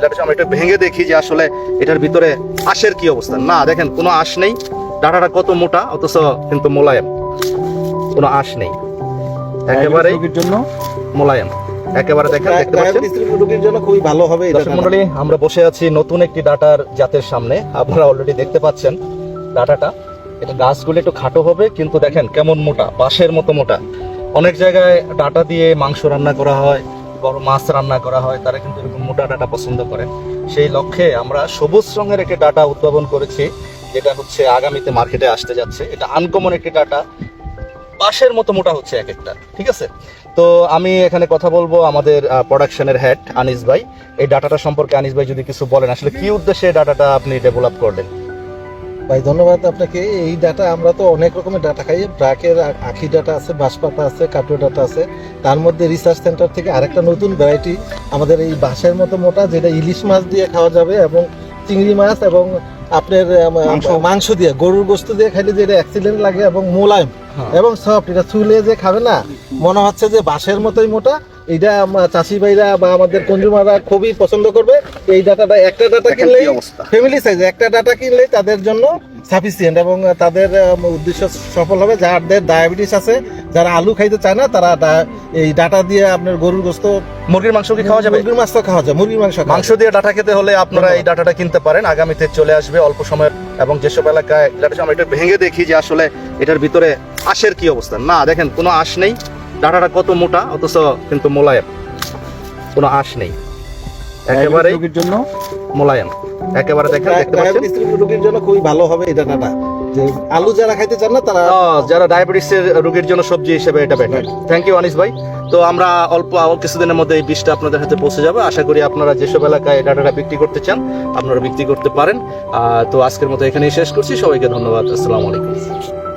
ডাটাটা আমরা একটু ভেঙে দেখি যে আসলে এটার ভিতরে আঁশের কি অবস্থা। না দেখেন কোনো আঁশ নেই। ডাটাটা কত মোটা অথচ কিন্তু মোলায়েম। কোনো আঁশ নেই। একেবারেই রোগীর জন্য। মোলায়েম। একেবারে দেখেন দেখতে পাচ্ছেন? রোগীর জন্য খুবই ভালো হবে দর্শক মন্ডলী আমরা বসে আছি নতুন একটি ডাটার জাতের সামনে। আপনারা অলরেডি দেখতে পাচ্ছেন ডাটাটা। এটা গাছগুলো একটু খাটো হবে কিন্তু দেখেন কেমন মোটা বাঁশের মতো মোটা। অনেক জায়গায় ডাটা দিয়ে মাংস রান্না করা হয়। বড় মাছ রান্না করা হয়, তারা কিন্তু এরকম মোটা ডাটা পছন্দ করে। সেই লক্ষ্যে আমরা সবুজ রঙের একটি ডাটা উদ্ভাবন করেছি, যেটা হচ্ছে আগামীতে মার্কেটে আসতে যাচ্ছে। এটা আনকমন একটি ডাটা, বাঁশের মতো মোটা হচ্ছে এক একটা, ঠিক আছে? তো আমি এখানে কথা বলব আমাদের প্রোডাকশনের হেড আনিস ভাই। এই ডাটাটা সম্পর্কে আনিস ভাই যদি কিছু বলেন, আসলে কি উদ্দেশ্যে ডাটাটা আপনি ডেভেলপ করলেন? ভাই ধন্যবাদ আপনাকে এই ডাটা আমরা তো অনেক রকমের ডাটা খাই ব্রাকের আখি ডাটা আছে বাঁশপাতা আছে কাটুয়া ডাটা আছে তার মধ্যে রিসার্চ সেন্টার থেকে আরেকটা নতুন ভ্যারাইটি আমাদের এই বাঁশের মতো মোটা যেটা ইলিশ মাছ দিয়ে খাওয়া যাবে এবং চিংড়ি মাছ এবং আপনার মাংস। মাংস দিয়ে গরুর গোস্ত দিয়ে খাইলে যেটা অ্যাক্সিডেন্ট লাগে এবং মোলায়েম হ্যাঁ। এবং সফট এটা চুলে যে খাবে না মনে হচ্ছে যে বাঁশের মতোই মোটা এটা আম- চাষি ভাইরা বা আমাদের কনজুমাররা খুবই পছন্দ করবে। এই ডাটাটা একটা ডাটা কিনলেই ফ্যামিলি সাইজ একটা ডাটা কিনলেই তাদের জন্য সাফিসিয়েন্ট এবং তাদের উদ্দেশ্য সফল হবে। যাদের ডায়াবেটিস আছে যারা আলু খাইতে চায় না তারা এই ডাটা দিয়ে আপনার গরুর গোস্ত মুরগির মাংস কি খাওয়া যাবে? মুরগির মাংস খাওয়া যায় মুরগির মাংস মাংস দিয়ে ডাটা খেতে হলে আপনারা এই ডাটাটা কিনতে পারেন। আগামীতে চলে আসবে অল্প সময়ের এবং যেসব এলাকায় ডাটা আমরা একটু ভেঙে দেখি যে আসলে এটার ভিতরে আঁশের কি অবস্থা। না দেখেন কোনো আঁশ নেই। ডাটাটা কত মোটা অথচ কিন্তু মোলায়েম। কোনো আঁশ নেই। একেবারেই রোগীর জন্য মোলায়েম। একেবারে দেখেন দেখতে পাচ্ছেন? রোগীর জন্য খুবই ভালো হবে এই ডাটাটা যে আলু যারা খাইতে চান না তারা আহ, যারা ডায়াবেটিসের রোগীর জন্য সবজি হিসেবে এটা বেটার থ্যাংক ইউ আনিস ভাই। তো আমরা অল্প কিছুদিনের মধ্যে এই বীজটা আপনাদের হাতে পৌঁছে যাবে। আশা করি আপনারা যেসব এলাকায় এই ডাটাটা বিক্রি করতে চান আপনারা বিক্রি করতে পারেন। আহ, তো আজকের মতো এখানেই শেষ করছি। সবাইকে ধন্যবাদ। আসসালামু আলাইকুম।